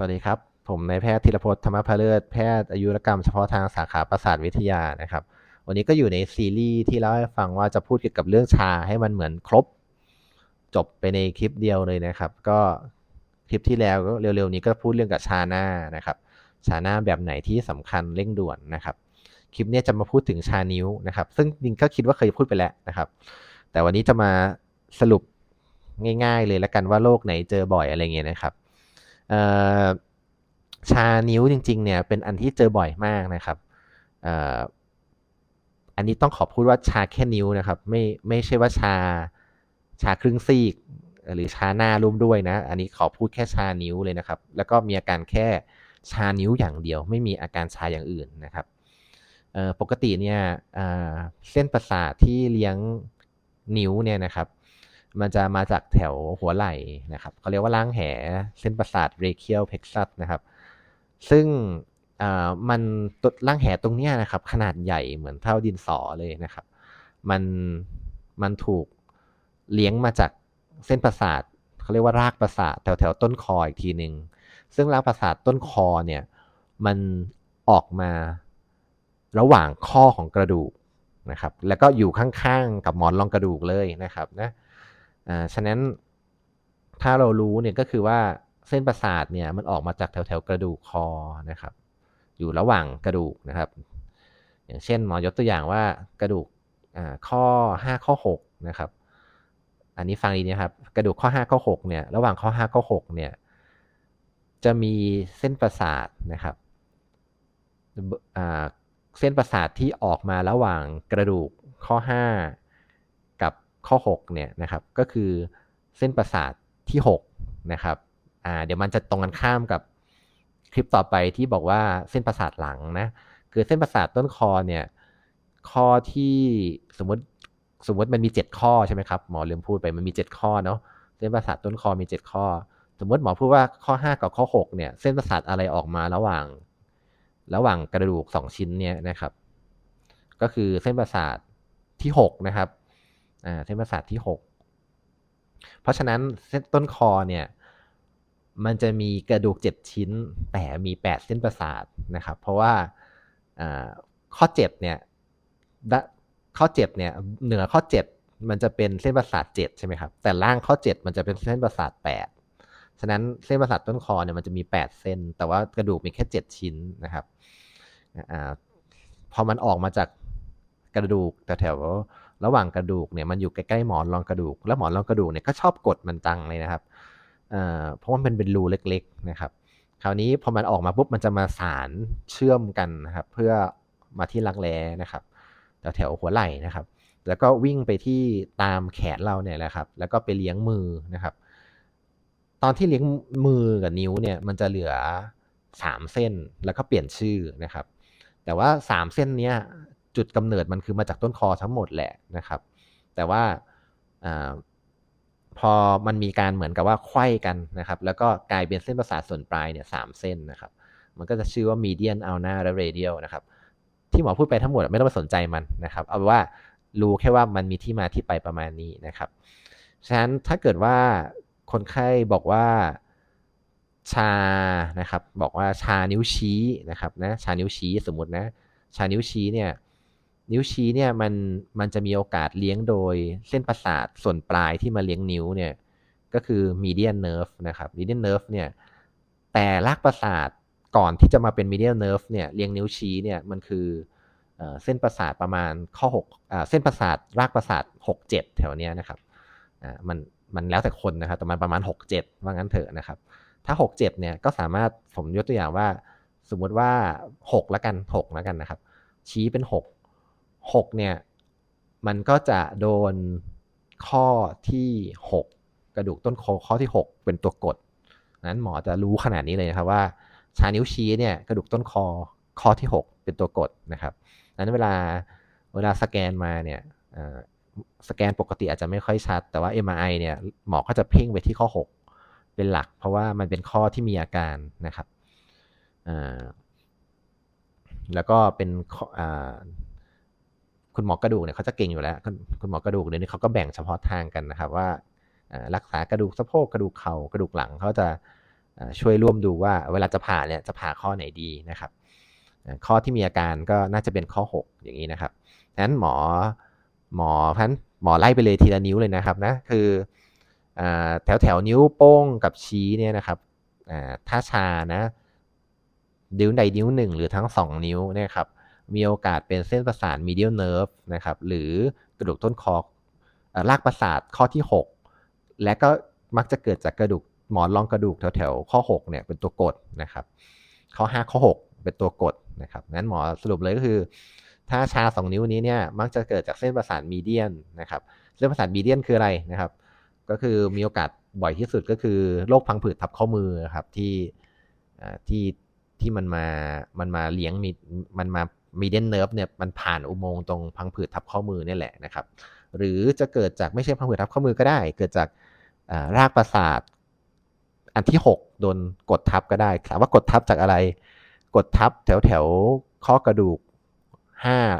วัสดีครับ ผมนายแพทย์ธีรพจน์ธรรมพเลิศแพทย์อายุรกรรมเฉพาะทางสาขาประสาทวิทยานะครับ วันนี้ก็อยู่ในซีรีส์ที่เล่าให้ฟังว่าจะพูดเกี่ยวกับเรื่องชาให้มันเหมือนครบ จบไปในคลิปเดียวเลยนะครับ ก็คลิปที่แล้วก็เร็วๆนี้ก็พูดเรื่องกับชาหน้านะครับ ชาหน้าแบบไหนที่สำคัญเร่งด่วนนะครับ คลิปนี้จะมาพูดถึงชานิ้วนะครับ ซึ่งจริงก็คิดว่าเคยพูดไปแล้วนะครับ แต่วันนี้จะมาสรุปง่าย ๆ เลยละกันว่าโรคไหนเจอบ่อยอะไรเงี้ยนะครับ ชานิ้วจริง ๆ เนี่ยเป็นอันที่เจอบ่อยมากนะครับอันนี้ต้องขอพูดว่าชาแค่นิ้วนะครับ ไม่ไม่ใช่ว่าชาชาครึ่งซีก หรือชาหน้าร่วมด้วยนะ อันนี้ขอพูดแค่ชานิ้วเลยนะครับ แล้วก็มีอาการแค่ชานิ้วอย่างเดียว ไม่มีอาการชาอย่างอื่นนะครับปกติเนี่ยเส้นประสาทที่เลี้ยงนิ้วเนี่ยนะครับ มันจะมาจากแถวหัวไหล่นะครับเขาเรียกว่าล่างแหเส้นประสาทเรเคียลเพกซัสนะครับ ซึ่งมันตัวล่างแหตรงนี้นะครับ ขนาดใหญ่เหมือนเท่าดินสอเลยนะครับ มันมันถูกเลี้ยงมาจากเส้นประสาทเขาเรียกว่ารากประสาทแถวแถวต้นคออีกทีหนึ่งซึ่งรากประสาทต้นคอเนี่ยมันออกมาระหว่างข้อของกระดูกนะครับ แล้วก็อยู่ข้างๆกับหมอนรองกระดูกเลยนะครับนะ อ่าฉะนั้นถ้าเรารู้เนี่ยก็คือว่าเส้นประสาทเนี่ยมันออกมาจากแถวแถวกระดูกคอนะครับ อยู่ระหว่างกระดูกนะครับ อย่างเช่นหมอยกตัวอย่างว่ากระดูกอ่าข้อ 5 ข้อ 6 นะครับ อันนี้ฟังดีนะครับ กระดูกข้อ 5 ข้อ 6 เนี่ย ระหว่างข้อ 5 ข้อ 6 เนี่ย จะมีเส้นประสาทนะครับเส้นประสาทที่ออกมาระหว่างกระดูกข้อ 5 ข้อ6เนี่ยนะครับก็คือเส้นประสาทที่6นะครับอ่าเดี๋ยวมันจะตรงกันข้ามกับคลิปต่อไปที่บอกว่าเส้นประสาทหลังนะคือเส้นประสาทต้นคอเนี่ยข้อที่สมมติสมมติมันมี 7 ข้อใช่ไหมครับหมอลืมพูดไปมันมี 7 ข้อเนาะเส้นประสาทต้นคอมี 7 ข้อ สมมติหมอพูดว่าข้อ 5 กับข้อ 6เนี่ยเส้นประสาทอะไรออกมาระหว่าง ระหว่างกระดูก 2 ชิ้นเนี่ยนะครับ ก็คือเส้นประสาทที่6นะครับ เส้นประสาทที่ 6 เพราะฉะนั้นเส้นต้นคอเนี่ยมันจะมีกระดูก 7 ชิ้น แต่มี 8 เส้นประสาทนะครับ เพราะว่าข้อ7เนี่ยข้อ7เนี่ยเหนือข้อ 7 มันจะเป็นเส้นประสาท 7 ใช่ไหมครับ แต่ล่างข้อ 7 มันจะเป็นเส้นประสาท 8 ฉะนั้นเส้นประสาทต้นคอเนี่ยมันจะมี 8 เส้น แต่ว่ากระดูกมีแค่ 7 ชิ้นนะครับอพอมันออกมาจากกระดูกแถว ระหว่างกระดูกเนี่ยมันอยู่ใกล้ๆหมอนรองกระดูก แล้วหมอนรองกระดูกเนี่ยก็ชอบกดมันจังเลยนะครับเพราะว่ามันเป็นรูเล็กๆนะครับ คราวนี้พอมันออกมาปุ๊บมันจะมาสารเชื่อมกันนะครับ เพื่อมาที่รักแร้นะครับแถวแถวหัวไหล่นะครับ แล้วก็วิ่งไปที่ตามแขนเราเนี่ยแหละครับ แล้วก็ไปเลี้ยงมือนะครับ ตอนที่เลี้ยงมือกับนิ้วเนี่ยมันจะเหลือ 3 เส้นแล้วก็เปลี่ยนชื่อนะครับ แต่ว่า 3 เส้นเนี้ย จุดกำเนิดมันคือมาจากต้นคอทั้งหมดแหละนะครับ แต่ว่าอพอมันมีการเหมือนกับว่าไขว้กันนะครับ แล้วก็กลายเป็นเส้นประสาทส่วนปลายเนี่ยสามเส้นนะครับ มันก็จะชื่อว่า median ulnar และ radial นะครับ ที่หมอพูดไปทั้งหมดไม่ต้องไปสนใจมันนะครับ เอาว่ารู้แค่ว่ามันมีที่มาที่ไปประมาณนี้นะครับ ฉะนั้นถ้าเกิดว่าคนไข้บอกว่าชานะครับ บอกว่าชานิ้วชี้นะครับนะชานิ้วชี้สมมตินะ ชานิ้วชี้เนี่ย นิ้วชี้เนี่ยมันมันจะมีโอกาสเลี้ยงโดยเส้นประสาทส่วนปลายที่มาเลี้ยงนิ้วเนี่ยก็คือ median nerve นะครับ median nerve เนี่ยแต่รากประสาทก่อนที่จะมาเป็น median nerve เนี่ยเลี้ยงนิ้วชี้เนี่ยมันคือเส้นประสาทประมาณข้อ6เส้นประสาทรากประสาท 6 7 แถวเนี้ยนะครับมันมันแล้วแต่คนนะครับแต่มันประมาณ 6 7 ว่างั้นเถอะนะครับ ถ้า 6 7เนี่ยก็สามารถผมยกตัวอย่างว่า สมมติว่า6แล้วกัน6แล้วกันนะครับ ชี้เป็น 6 6เนี่ยมันก็จะโดนข้อที่ 6 กระดูกต้นคอข้อที่ 6 เป็นตัวกดนั้นหมอจะรู้ขนาดนี้เลยนะครับว่าชานิ้วชี้เนี่ยกระดูกต้นคอข้อที่ 6 เป็นตัวกดนะครับนั้นเวลาเวลาสแกนมาเนี่ยสแกนปกติอาจจะไม่ค่อยชัด แต่ว่า MRI เนี่ยหมอก็จะเพ่งไปที่ข้อ 6 เป็นหลัก เพราะว่ามันเป็นข้อที่มีอาการนะครับแล้วก็เป็น คุณหมอกระดูกเนี่ยเขาจะเก่งอยู่แล้ว คุณหมอกระดูกเดี๋ยวนี้เขาก็แบ่งเฉพาะทางกันนะครับว่ารักษากระดูกสะโพกกระดูกเข่ากระดูกหลังเขาจะช่วยร่วมดูว่าเวลาจะผ่าเนี่ยจะผ่าข้อไหนดีนะครับข้อที่มีอาการก็น่าจะเป็นข้อ 6 อย่างนี้นะครับนั้นหมอหมอพันหมอไล่ไปเลยทีละนิ้วเลยนะครับนะคือแถวแถวนิ้วโป้งกับชี้เนี่ยนะครับถ้าชานะนิ้วใดนิ้วหนึ่งหรือทั้ง 2 นิ้วเนี่ยครับ มีโอกาสเป็นเส้นประสาท medial nerve นะครับหรือกระดูกต้นคอรากประสาทข้อที่ 6 และก็มักจะเกิดจากกระดูกหมอนรองกระดูกแถวแถวข้อ6เนี่ยเป็นตัวกดนะครับข้อ 5 ข้อ 6 เป็นตัวกดนะครับนั้นหมอสรุปเลยก็คือ ถ้าชา 2 นิ้วนี้เนี่ยมักจะเกิดจากเส้นประสาทมีเดียนนะครับเส้นประสาทมีเดียนคืออะไรนะครับก็คือมีโอกาสบ่อยที่สุดก็คือโรคพังผืดทับข้อมือครับที่ที่ที่มันมามันมาเลี้ยงมีมันมา มีเดนเนิร์ฟเนี่ยมันผ่านอุโมงค์ตรงพังผืดทับข้อมือนี่แหละนะครับ หรือจะเกิดจากไม่ใช่พังผืดทับข้อมือก็ได้ เกิดจากรากประสาทอันที่ 6 โดนกดทับก็ได้ถามว่ากดทับจากอะไร กดทับแถวแถวข้อกระดูก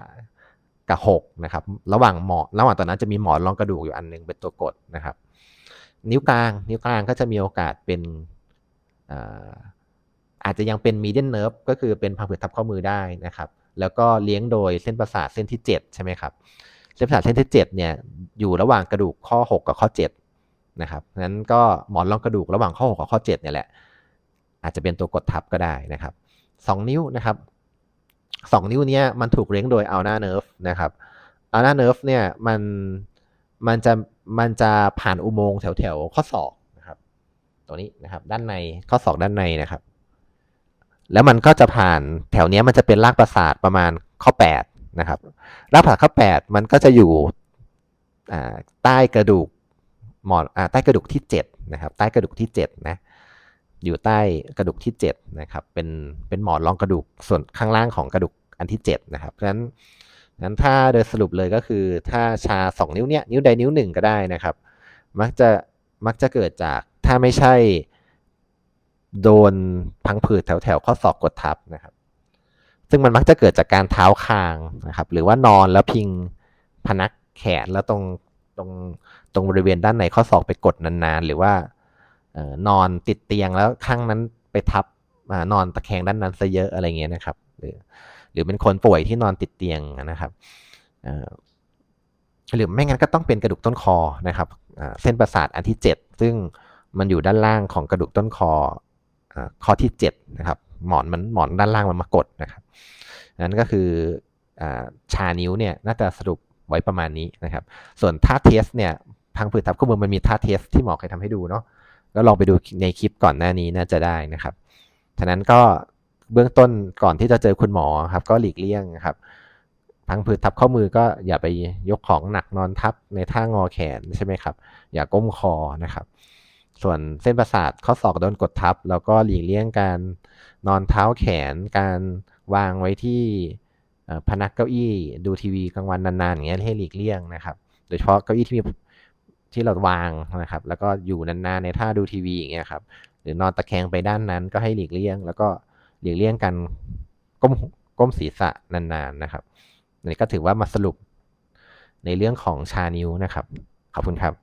5 กับ 6 นะครับ ระหว่างหมอระหว่างตอนนั้นจะมีหมอนรองกระดูกอยู่อันนึงเป็นตัวกดนะครับ นิ้วกลาง นิ้วกลางก็จะมีโอกาสเป็นอาจจะยังเป็นมีเดียนเนิร์ฟก็คือเป็นพังผืดทับข้อมือได้นะครับ แล้วก็เลี้ยงโดยเส้นประสาทเส้นที่ 7 ใช่ไหมครับ เส้นประสาทเส้นที่ 7 เนี่ยอยู่ระหว่างกระดูกข้อ 6 กับข้อ 7 นะครับนั้นก็หมอนรองกระดูกระหว่างข้อ 6 กับข้อ 7 เนี่ยแหละ อาจจะเป็นตัวกดทับก็ได้นะครับ 2 นิ้วนะครับ 2 นิ้วเนี้ยมันถูกเลี้ยงโดยอัลนาเนิร์ฟนะครับอัลนาเนิร์ฟเนี่ยมันมันจะมันจะผ่านอุโมงค์แถวแถวข้อศอกนะครับตัวนี้นะครับ ด้านในข้อศอกด้านในนะครับ แล้วมันก็จะผ่านแถวนี้มันจะเป็นรากประสาทประมาณข้อ 8 นะครับ รากประสาทข้อ 8 มันก็จะอยู่ใต้กระดูกหมอนใต้กระดูกที่ 7 นะครับ ใต้กระดูกที่ 7 นะ อยู่ใต้กระดูกที่ 7 นะครับ เป็น เป็นหมอนรองกระดูกส่วนข้างล่างของกระดูกอันที่ 7 นะครับ เพราะฉะนั้นนั้นถ้าโดยสรุปเลยก็คือถ้าชา 2 นิ้วเนี้ยนิ้วใดนิ้วหนึ่งก็ได้นะครับ มักจะมักจะเกิดจากถ้าไม่ใช่ โดนพังผืดแถวแถวข้อศอกกดทับนะครับ ซึ่งมันมักจะเกิดจากการเท้าคางนะครับ หรือว่านอนแล้วพิงพนักแขนแล้วตรงตรงตรงบริเวณด้านในข้อศอกไปกดนานๆ หรือว่านอนติดเตียงแล้วข้างนั้นไปทับนอนตะแคงด้านนั้นซะเยอะอะไรเงี้ยนะครับ หรือหรือเป็นคนป่วยที่นอนติดเตียงนะครับหรือไม่งั้นก็ต้องเป็นกระดูกต้นคอนะครับเส้นประสาทอันที่ 7 ซึ่งมันอยู่ด้านล่างของกระดูกต้นคอ ข้อที่7นะครับหมอนมันหมอนด้านล่างมันมากดนะครับนั้นก็คืออชานิ้วเนี่ยน่าจะสรุปไว้ประมาณนี้นะครับ ส่วนท่าเทสเนี่ยพังผืดทับข้อมือมันมีท่าเทสที่หมอเคยทำให้ดูเนาะแล้วลองไปดูในคลิปก่อนหน้านี้น่าจะได้นะครับฉะนั้นก็เบื้องต้นก่อนที่จะเจอคุณหมอครับ ก็หลีกเลี่ยงครับพังผืดทับข้อมือก็อย่าไปยกของหนักนอนทับในท่างอแขนใช่ไหมครับ อย่าก้มคอนะครับ ส่วนเส้นประสาทข้อศอกโดนกดทับ แล้วก็หลีกเลี่ยงการนอนเท้าแขน การวางไว้ที่พนักเก้าอี้ดูทีวีกลางวันนานๆอย่างเงี้ยให้หลีกเลี่ยงนะครับ โดยเฉพาะเก้าอี้ที่มีที่เราวางนะครับ แล้วก็อยู่นานๆในท่าดูทีวีอย่างเงี้ยครับหรือนอนตะแคงไปด้านนั้นก็ให้หลีกเลี่ยง แล้วก็หลีกเลี่ยงกันก้มก้มศีรษะนานๆนะครับนี่ก็ถือว่ามาสรุปในเรื่องของชานิ้วนะครับ ขอบคุณครับ